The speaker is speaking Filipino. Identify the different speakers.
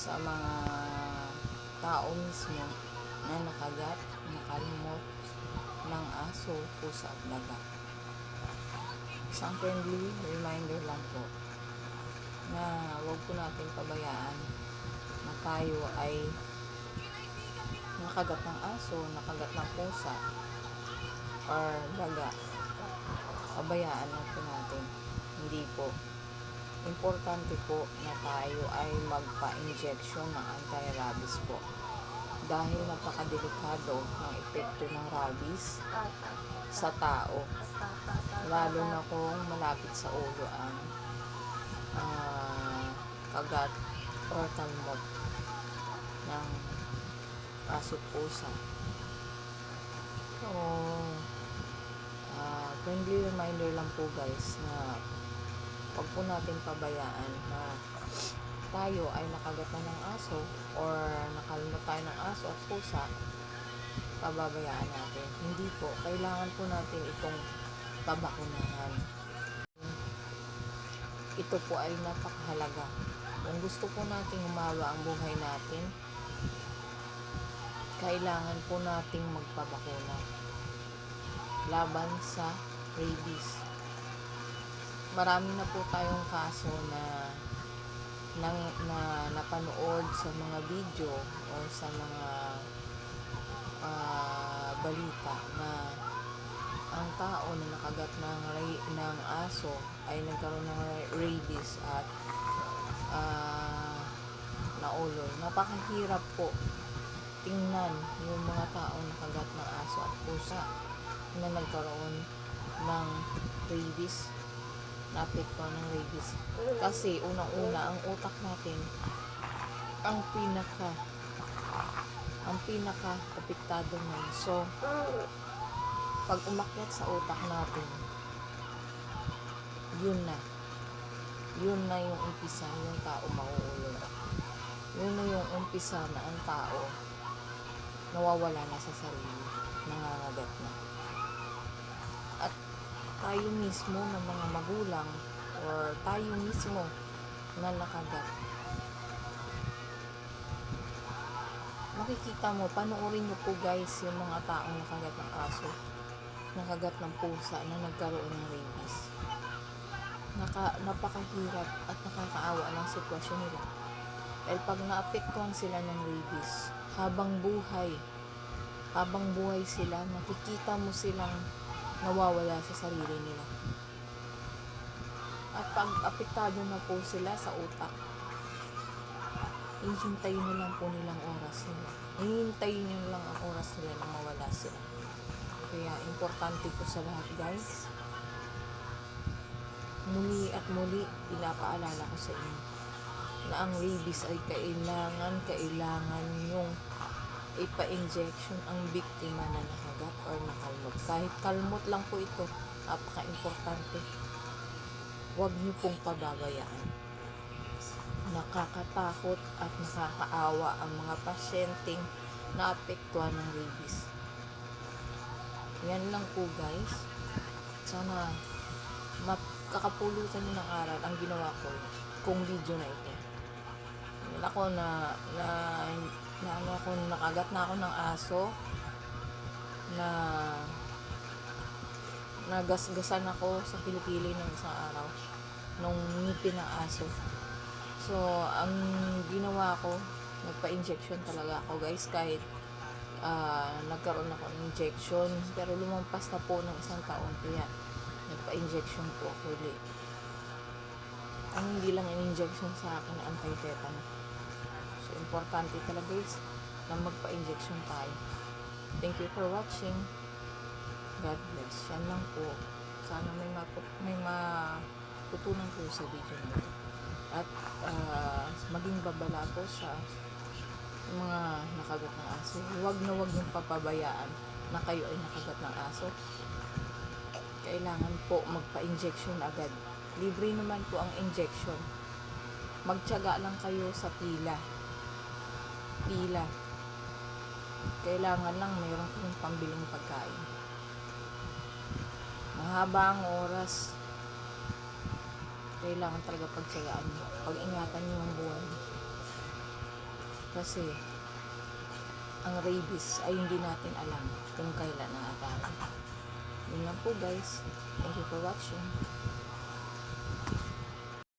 Speaker 1: sa mga tao mismo na nakagat, nakalmot ng aso, pusa at daga. Isang friendly reminder lang po na huwag po natin pabayaan na tayo ay nakagat ng aso, nakagat ng pusa, or daga. Pabayaan lang po natin. Hindi po. Importante po na tayo ay magpa-injection ng anti-rabies po. Dahil napakadelikado ng epekto ng rabies sa tao. Lalo na kung malapit sa ulo ang ah, kagat or kalmot ng aso pusa. So, ah, friendly reminder lang po guys na wag po natin pabayaan na tayo ay nakagat na ng aso or nakalmot tayo ng aso at pusa, pababayaan natin. Hindi po. Kailangan po natin itong pabakunahan. Ito po ay napakahalaga. Kung gusto po nating umawa ang buhay natin, kailangan po nating magpabakuna laban sa rabies. Marami na po tayong kaso na nang na napanood sa mga video or sa mga ah, balita na ang tao na nakagat ng ng aso ay nagkaroon ng ra- rabies at ah, naulol. Napakahirap po tingnan yung mga tao nakagat ng aso at pusa na nagkaroon ng rabies naapektuhan ng rabies kasi unang-una ang utak natin ang pinaka ang pinaka apektado nun so pag umakyat sa utak natin yun na. Yun na yung umpisa yung tao mauulol yun na yung umpisa na ang tao nawawala na sa sarili nangangagat na. At tayo mismo ng mga magulang or tayo mismo na nakagat. Makikita mo, panoorin nyo po guys yung mga taong nakagat ng aso nakagat ng pusa na nagkaroon ng rabies. Naka, napakahirap at nakakaawa ng sitwasyon nila. Dahil pag naapektuhan sila ng rabies habang buhay habang buhay sila makikita mo silang nawawala sa sarili nila at pag apektado na po sila sa utak hihintayin na lang po nilang oras nila. Hihintayin nyo lang ang oras nila na mawala sila. Kaya, importante po sa lahat, guys. Muli at muli, pinapaalala ko sa inyo na ang rabies ay kailangan, kailangan yung ipa-injection ang biktima na nakagat or nakalmot. Kahit kalmot lang po ito, napaka-importante. Huwag niyo pong pababayaan nakakatakot at nakakaawa ang mga pasyenteng naapektuhan ng rabies. Yan lang po guys. Sana makakapulutan nyo ng aral ang ginawa ko kung video na ito. Ako na, na, na ano ako, nakagat na ako ng aso na nagasgasan ako sa kilikili ng isang araw nung ngipin ng aso. So, ang ginawa ko, nagpa-injection talaga ako guys kahit ah, nagkaroon ako ng injection pero lumampas na po ng isang taon kaya nagpa-injection po ako ulit. Ang hindi lang in-injection sa akin anti-tetanus. So, importante talaga guys na magpa-injection tayo. Thank you for watching. God bless. Yan lang po. Sana may, maput- may matutunan ko sa video na at ah, maging babala po sa mga nakagat ng aso. Huwag na huwag niyong papabayaan na kayo ay nakagat ng aso. Kailangan po magpa-injection agad. Libre naman po ang injection. Magtiyaga lang kayo sa pila. Pila. Kailangan lang mayroon kayong pambiling pagkain. Mahaba ang oras kailangan talaga pagtsagaan nyo. Pag-ingatan nyo ang buhay. Kasi, ang rabies ay hindi natin alam kung kailan ang atake. Yun lang po guys. Thank you for watching.